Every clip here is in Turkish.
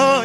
Sar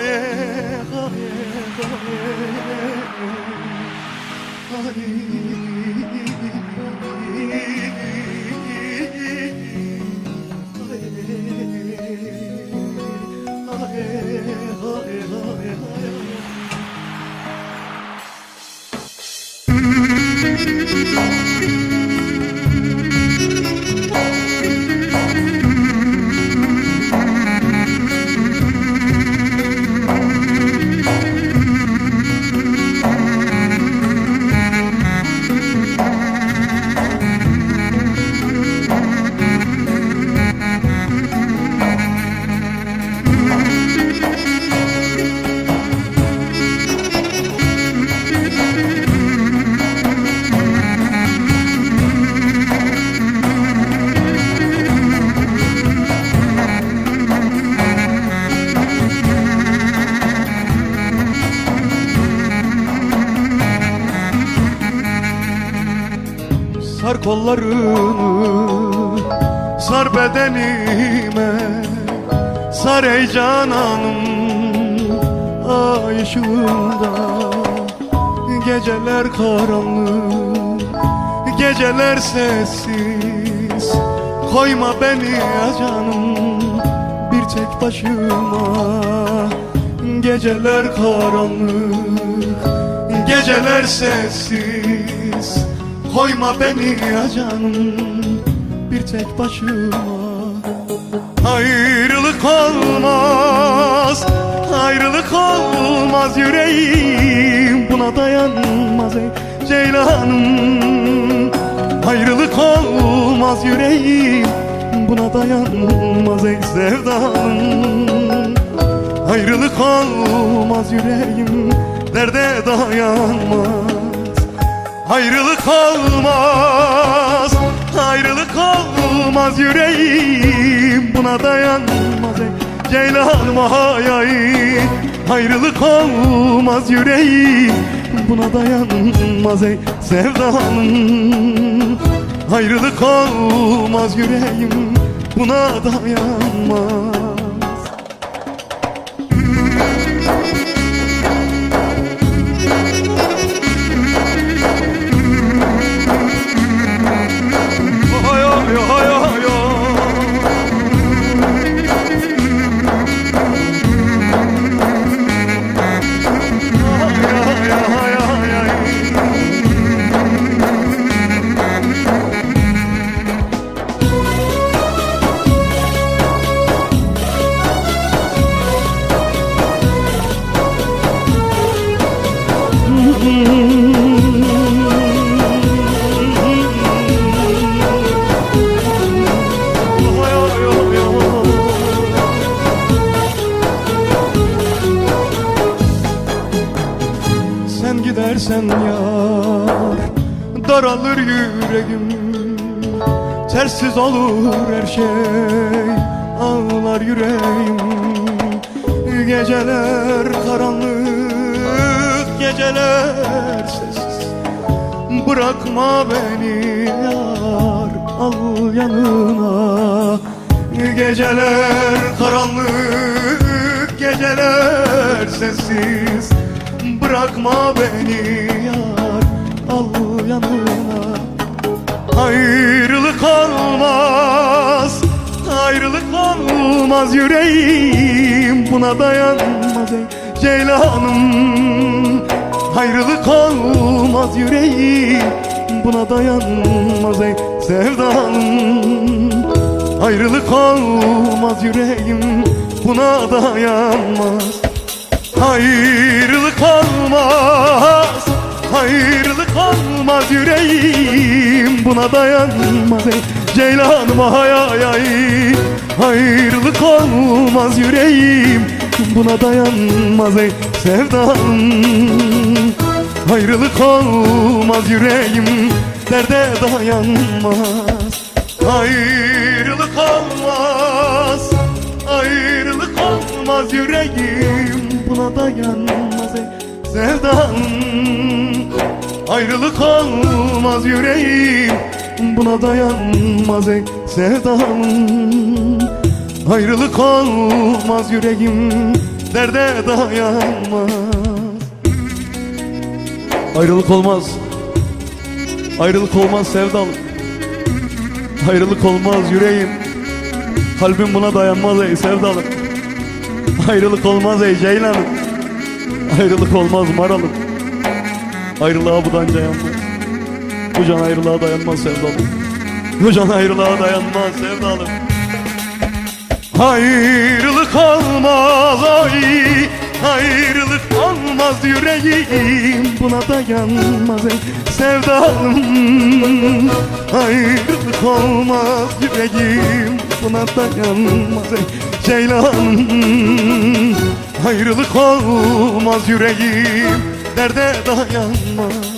kollarını Sar bedenime Sar ey cananım Ay ışığında. Geceler karanlık Geceler sessiz. Koyma beni ya canım Bir tek başıma. Geceler karanlık Geceler sessiz Koyma beni ya canım Bir tek başıma. Ayrılık olmaz Ayrılık olmaz yüreğim. Buna dayanmaz ey ceylanım. Ayrılık olmaz yüreğim. Buna dayanmaz ey sevdam Ayrılık olmaz yüreğim. Derde dayanmaz Ayrılık olmaz Ayrılık olmaz yüreğim. Buna dayanmaz ey Ceylanım ay ay Ayrılık olmaz yüreğim. Buna dayanmaz ey sevdanım. Ayrılık olmaz yüreğim. Buna dayanmaz gidersen yar. Daralır yüreğim Tersiz olur her şey. Ağlar yüreğim Geceler karanlık Geceler sessiz. Bırakma beni yar Al yanına. Geceler karanlık Geceler sessiz Bırakma beni yar Al yanına Ayrılık olmaz Ayrılık olmaz yüreğim. Buna dayanmaz ey ceylanım. Ayrılık olmaz yüreğim. Buna dayanmaz ey sevdalım Ayrılık olmaz yüreğim. Buna dayanmaz Ayrılık olmaz Buna dayanmaz ey ceylanım ay ay ay Ayrılık olmaz yüreğim. Buna dayanmaz ey sevdam. Ayrılık olmaz yüreğim. Derde dayanmaz. Ayrılık olmaz. Ayrılık olmaz yüreğim. Buna dayanmaz ey sevdam Ayrılık olmaz yüreğim Buna dayanmaz ey sevdam. Ayrılık olmaz yüreğim Derde dayanmaz. Ayrılık olmaz Ayrılık olmaz sevdam. Ayrılık olmaz yüreğim Kalbim buna dayanmaz ey sevdalım Ayrılık olmaz ey ceylanım Ayrılık olmaz maralım Ayrılığa bu danca yanmaz Bu can ayrılığa dayanmaz sevdalım Bu can ayrılığa dayanmaz sevdalım Ayrılık olmaz ay. Ayrılık olmaz yüreğim. Buna dayanmaz ey sevdalım. Ayrılık olmaz yüreğim. Buna dayanmaz ey ceylanım. Ayrılık olmaz yüreğim Derde dayanmaz